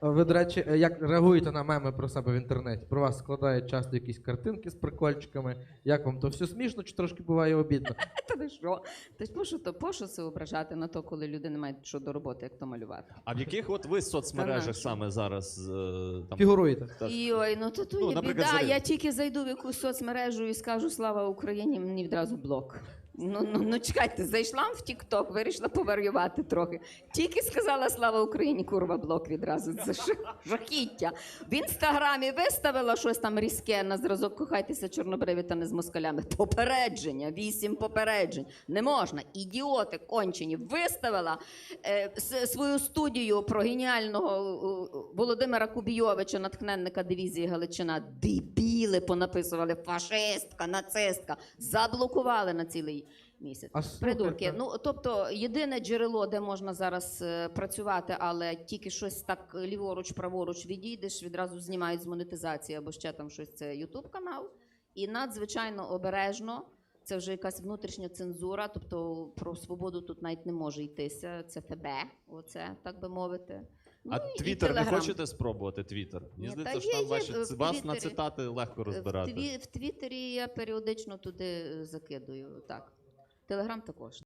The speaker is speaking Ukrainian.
Ви, до речі, е, як реагуєте на меми про себе в інтернеті? Про вас складають часто якісь картинки з прикольчиками. Як вам то все смішно чи трошки буває обідно? Та ти що? Та ж пощо то пощо це ображати на то, коли люди не мають що до роботи, як то малювати? А в яких от ви Та соцмережах нащо? саме зараз е, там Фігуруєте. Так. І ой, ну то, то Ну, є наприклад, біда. Я тільки зайду в якусь соцмережу і скажу слава Україні, мені відразу блок. Ну, ну, ну чекайте, зайшла в Тік-Ток, вирішила поварювати трохи. Тільки сказала слава Україні, курва, блок відразу. Це ж жахіття. В інстаграмі виставила щось там різке на зразок кохайтеся чорнобриві та не з москалями. Попередження, вісім попереджень. Не можна. Ідіоти кончені. Виставила е, свою студію про геніального е, Володимира Кубійовича, натхненника дивізії Галичина. Дебіли понаписували фашистка, нацистка. Заблокували на цілий місяць. А Придурки. Ну тобто, єдине джерело, де можна зараз е, працювати, але тільки щось так ліворуч, праворуч відійдеш, відразу знімають з монетизації або ще там щось. Це Ютуб канал. І надзвичайно обережно. Це вже якась внутрішня цензура, тобто про свободу тут навіть не може йтися. Це ФБ, оце так би мовити. Ну, А і- і Твіттер не Телеграм. хочете спробувати? Твіттер? Мені Ні, здається, та що там є, ваші в вас на Твіттері. цитати легко розбирати. В, тві, в Твіттері я періодично туди е, закидую. Так. Телеграм також.